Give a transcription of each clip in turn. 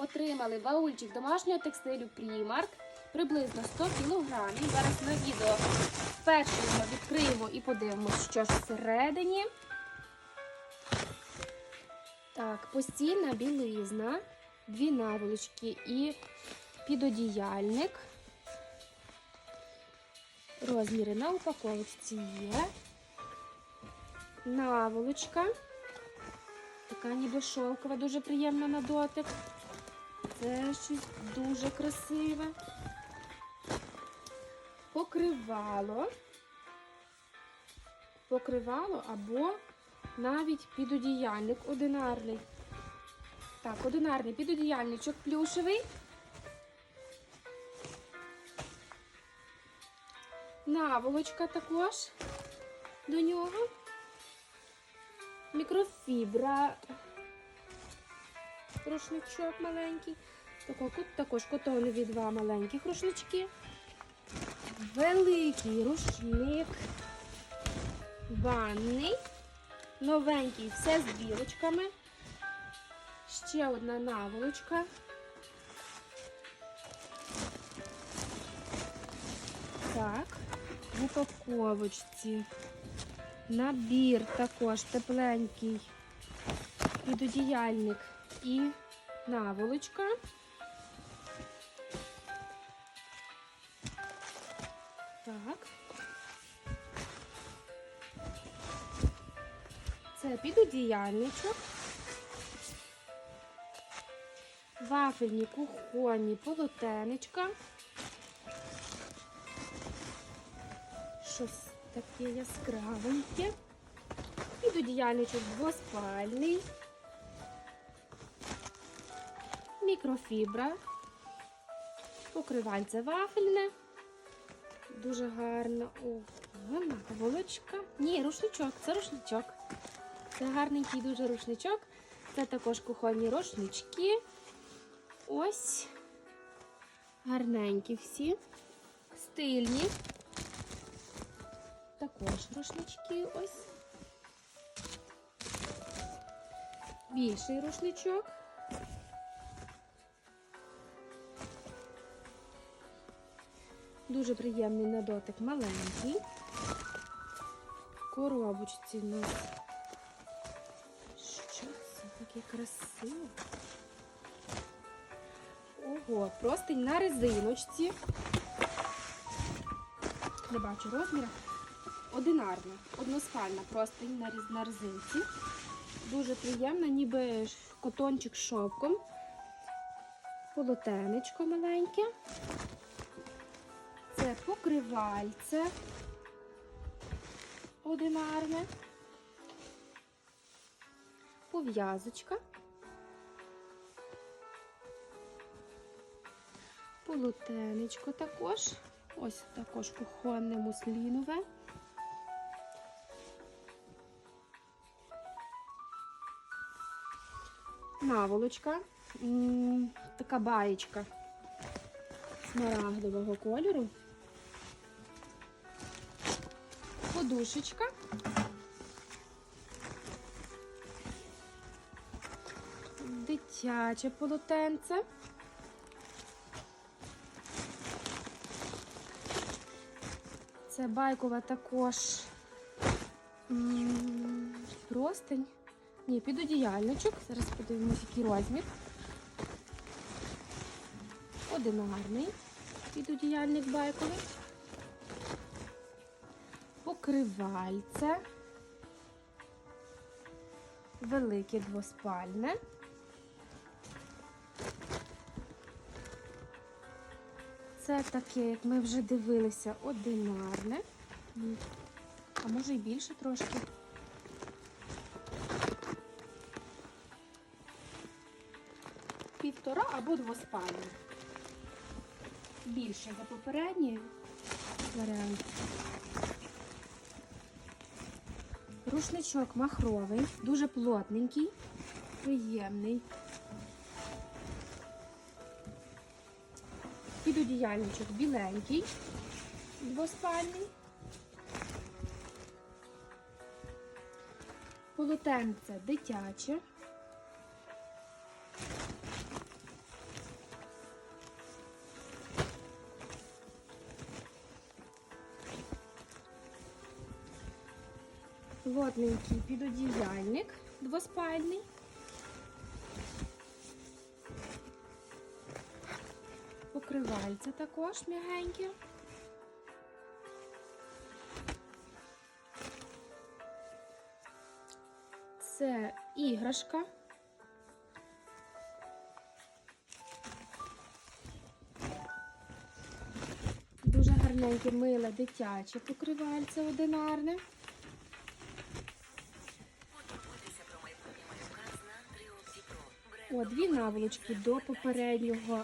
Отримали баульчик домашнього текстилю Primark, приблизно 100 кг. Зараз на відео вперше його відкриємо і подивимося, що ж всередині. Так, постільна білизна, дві наволочки і підодіяльник. Розміри на упаковочці є. Наволочка. Така ніби шовкова, дуже приємна на дотик. Це щось дуже красиве. Покривало. Покривало або навіть підодіяльник одинарний. Так, одинарний підодіяльничок плюшевий. Наволочка також до нього. Мікрофібра. Рушничок маленький. Тако- Тут також котонові два маленьких рушнички. Великий рушник. Ванний. Новенький, все з білочками. Ще одна наволочка. Так, в упаковочці. Набір також тепленький. Підодіяльник і наволочка. Так. Це підодіяльничок. Вафельні кухонні полотенечка. Щось таке яскравеньке. Підодіяльничок двоспальний. Мікрофібра. Покривальце вафельне. Дуже гарно. О, вона волочка. Ні, рушничок, це рушничок. Це гарненький дуже рушничок. Це також кухонні рушнички. Ось. Гарненькі всі. Стильні. Також рушнички ось. Більший рушничок. Дуже приємний на дотик маленький. В коробочці у нас. Що це таке красиве? Ого, простень на резиночці. Не бачу розміру. Одинарна, односпальна простень на резинці. Дуже приємна, ніби котончик з шовком. Полотенечко маленьке. Це покривальце одинарне. Пов'язочка. Полотенечко також. Ось також кухонне муслінове. Наволочка. Така баєчка смарагдового кольору. Подушечка. Дитяче полотенце. Це байкова також простень. Ні, підодіяльничок. Зараз подивимось, який розмір. Одинарний підодіяльник байковий. Покривальце. Велике двоспальне. Це таке, як ми вже дивилися, одинарне. А може і більше трошки. Півтора або двоспальне. Більше за попередній варіант. Рушничок махровий, дуже плотненький, приємний. Підодіяльничок біленький, двоспальний. Полотенце дитяче. Плотненький підодіяльник двоспальний. Покривальце також м'ягеньке. Це іграшка. Дуже гарненьке, миле, дитяче покривальце одинарне. О, дві наволочки до попереднього,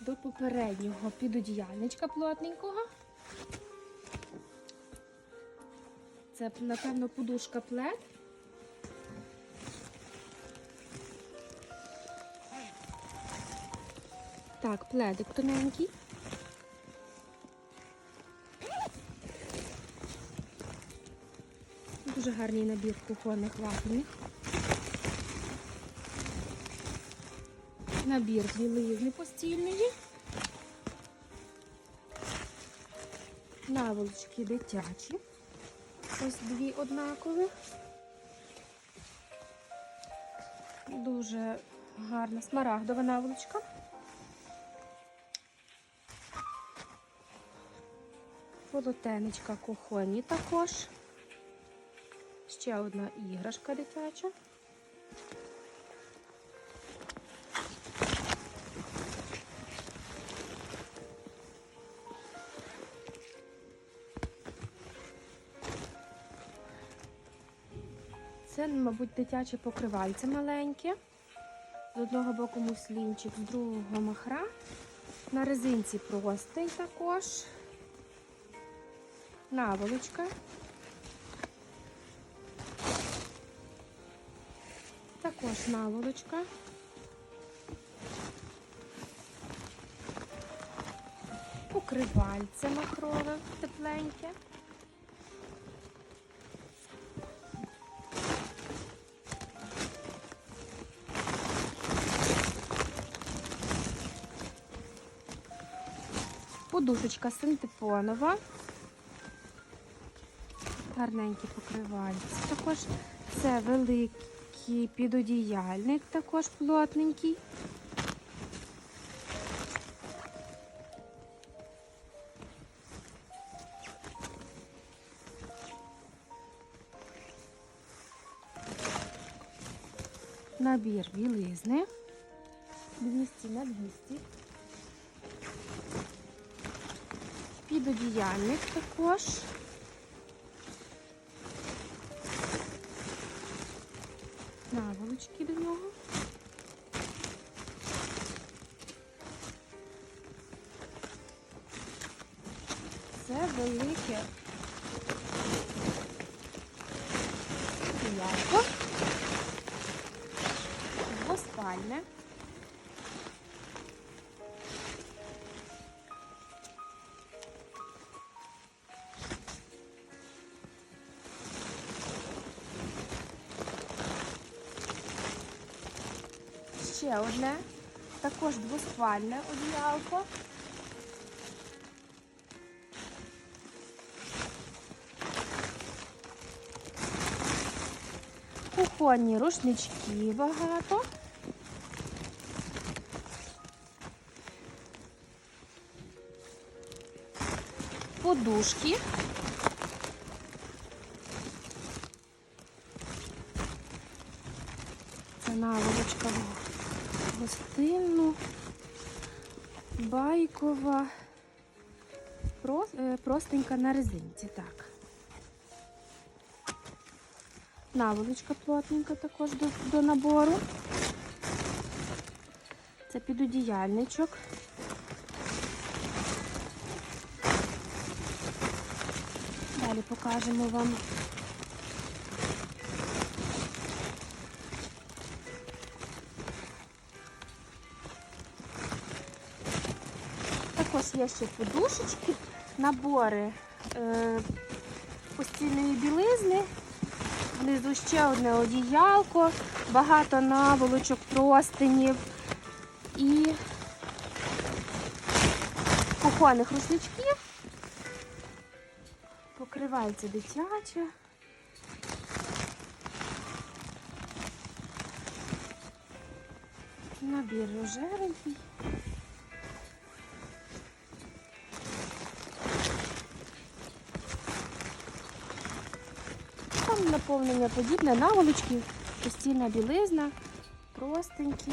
до попереднього підодіяльничка плотненького. Це, напевно, подушка плед. Так, пледик тоненький. Дуже гарний набір кухонних вафельних. Набір білизни постільної. Наволочки дитячі. Ось дві однакові. Дуже гарна смарагдова наволочка. Полотенечка кухонні також. Ще одна іграшка дитяча. Мабуть, дитяче покривальце маленьке. З одного боку муслінчик, з другого махра. На резинці простий також. Наволочка. Також наволочка. Покривальце махрове, тепленьке. Подушечка синтепонова. Гарненькі покривальці. Також це великий підодіяльник, також плотненький. Набір білизни. 200 на 200. Підодіяльник також. Наволочки до нього. Це велике яблуко. Двоспальне. Ще одне, також двоспальне одіялко. Кухонні рушнички багато. Подушки. Це наволочка в гостинну, байкова, е, простенька на резинці, так. Наволочка плотненька також до, до набору. Це підодіяльничок. Далі покажемо вам є ще подушечки, набори е, постільної білизни, внизу ще одне одіялко, багато наволочок, простинів і кухонних русничків. Покривається дитяча. Набір рожевенький. Наповнення подібне, наволочки, постільна білизна, простенькі.